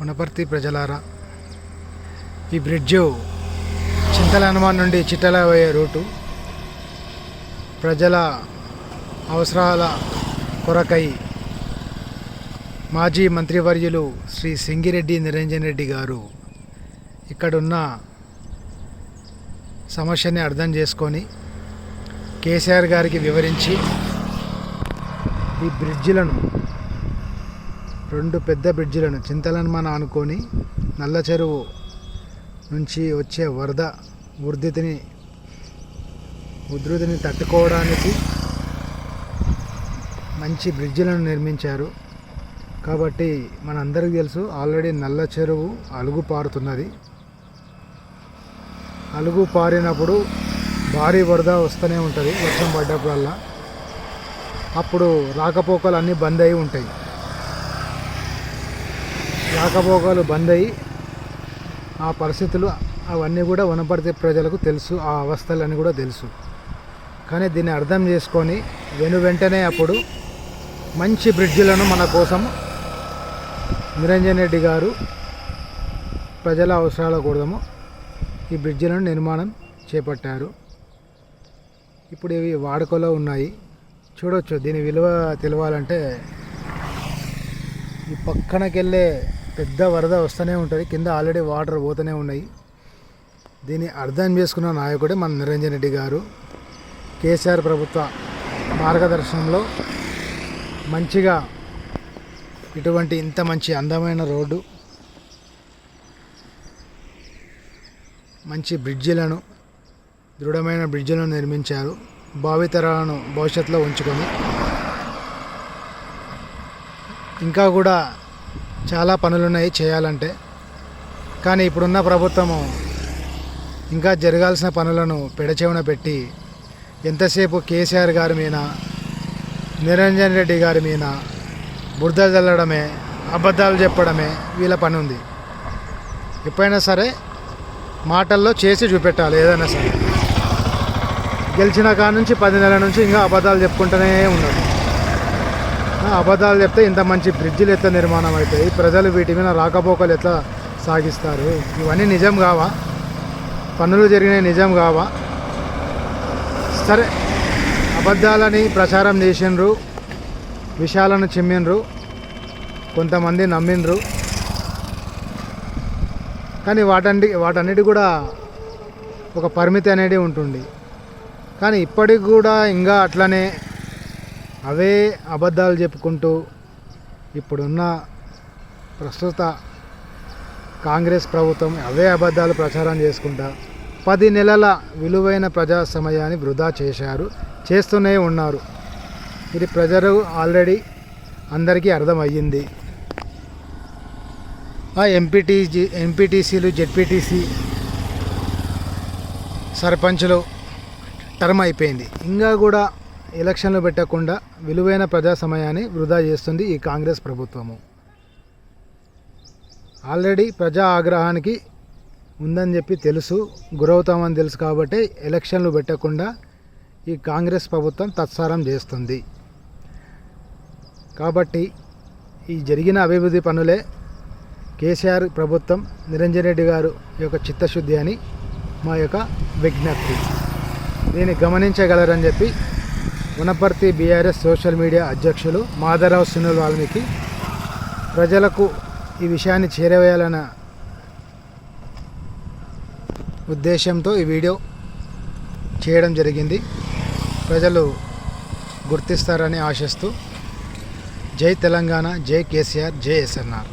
వనపర్తి ప్రజలారా ఈ బ్రిడ్జ్ చింతల హనుమాన్ నుండి చిట్టల పోయే రూటు. ప్రజల అవసరాల కొరకై మాజీ మంత్రివర్యులు శ్రీ సింగిరెడ్డి నిరంజన్ రెడ్డి గారు ఇక్కడున్న సమస్యని అర్థం చేసుకొని కేసీఆర్ గారికి వివరించి ఈ బ్రిడ్జిలను రెండు పెద్ద బ్రిడ్జిలను చింతలన్మన అనుకొని నల్ల చెరువు నుంచి వచ్చే వరద ఉధృతిని ఉధృతిని తట్టుకోవడానికి మంచి బ్రిడ్జిలను నిర్మించారు. కాబట్టి మనందరికీ తెలుసు ఆల్రెడీ నల్ల చెరువు అలుగు పారుతున్నది. అలుగు పారినప్పుడు భారీ వరద వస్తూనే ఉంటుంది వర్షం పడ్డప్పుడల్లా. అప్పుడు రాకపోకలు అన్నీ బంద్ అయి ఉంటాయి. రాకపోకలు బంద్ అయ్యి ఆ పరిస్థితులు అవన్నీ కూడా వనపర్తి ప్రజలకు తెలుసు ఆ అవస్థలన్నీ కూడా తెలుసు. కానీ దీన్ని అర్థం చేసుకొని వెను వెంటనే అప్పుడు మంచి బ్రిడ్జిలను మన కోసం నిరంజన్ రెడ్డి గారు ప్రజల అవసరాల కోసము ఈ బ్రిడ్జిలను నిర్మాణం చేపట్టారు. ఇప్పుడు ఇవి వాడుకలో ఉన్నాయి. చూడొచ్చు దీని విలువ తెలవాలంటే ఈ పక్కనకెళ్ళే పెద్ద వరద వస్తూనే ఉంటుంది. కింద ఆల్రెడీ వాటర్ పోతూనే ఉన్నాయి. దీన్ని అర్థం చేసుకున్న నాయకుడే మన నిరంజన్ రెడ్డి గారు. కేసీఆర్ ప్రభుత్వ మార్గదర్శనంలో మంచిగా ఇటువంటి ఇంత మంచి అందమైన రోడ్డు మంచి బ్రిడ్జిలను దృఢమైన బ్రిడ్జిలను నిర్మించారు. భావితరాలను భవిష్యత్తులో ఉంచుకొని. ఇంకా కూడా చాలా పనులున్నాయి చేయాలంటే. కానీ ఇప్పుడున్న ప్రభుత్వము ఇంకా జరగాల్సిన పనులను పెడచెవున పెట్టి ఎంతసేపు కేసీఆర్ గారి మీద నిరంజన్ రెడ్డి గారి మీద బురద చల్లడమే అబద్ధాలు చెప్పడమే వీళ్ళ పని ఉంది. ఎప్పుడైనా సరే మాటల్లో చేసి చూపెట్టాలి ఏదైనా సరే. గెలిచిన కాడ నుంచి పది నెలల నుంచి ఇంకా అబద్ధాలు చెప్పుకుంటూనే ఉండదు అబద్ధాలు చెప్తే ఇంత మంచి బ్రిడ్జిలు ఎట్లా నిర్మాణం అవుతాయి? ప్రజలు వీటి మీద రాకపోకలు ఎట్లా సాగిస్తారు? ఇవన్నీ నిజం కావా? పనులు జరిగినాయి నిజం కావా? సరే అబద్ధాలని ప్రచారం చేసిండ్రు విషయాలను చిమ్మిండ్రు కొంతమంది నమ్మిండ్రు. కానీ వాటంటి వాటన్నిటి కూడా ఒక పరిమితి అనేది ఉంటుంది కానీ ఇప్పటికి కూడా ఇంకా అట్లనే అవే అబద్ధాలు చెప్పుకుంటూ ఇప్పుడున్న ప్రస్తుత కాంగ్రెస్ ప్రభుత్వం అవే అబద్ధాలు ప్రచారం చేసుకుంటా పది నెలల విలువైన ప్రజా సమయాన్ని వృధా చేశారు చేస్తూనే ఉన్నారు. ఇది ప్రజలు ఆల్రెడీ అందరికీ అర్థమయ్యింది. ఆ ఎంపీటీజీ ఎంపీటీసీలు జెడ్పీటీసీ సర్పంచ్లు టర్మ్ అయిపోయింది. ఇంకా కూడా ఎలక్షన్లు పెట్టకుండా విలువైన ప్రజా సమయాన్ని వృధా చేస్తుంది ఈ కాంగ్రెస్ ప్రభుత్వము. ఆల్రెడీ ప్రజా ఆగ్రహానికి ఉందని చెప్పి తెలుసు గురవుతామని తెలుసు కాబట్టి ఎలక్షన్లు పెట్టకుండా ఈ కాంగ్రెస్ ప్రభుత్వం తత్సారం చేస్తుంది. కాబట్టి ఈ జరిగిన అభివృద్ధి పనులే కేసీఆర్ ప్రభుత్వం నిరంజన్ రెడ్డి గారు యొక్క చిత్తశుద్ధి అని మా యొక్క విజ్ఞప్తి. దీన్ని గమనించగలరని చెప్పి వనపర్తి బీఆర్ఎస్ సోషల్ మీడియా అధ్యక్షులు మాధవరావు సునీల్ వాల్మీకి. ప్రజలకు ఈ విషయాన్ని చేరవేయాలన్న ఉద్దేశంతో ఈ వీడియో చేయడం జరిగింది. ప్రజలు గుర్తిస్తారని ఆశిస్తూ జై తెలంగాణ జై కేసీఆర్ జై ఎస్ఎన్ఆర్.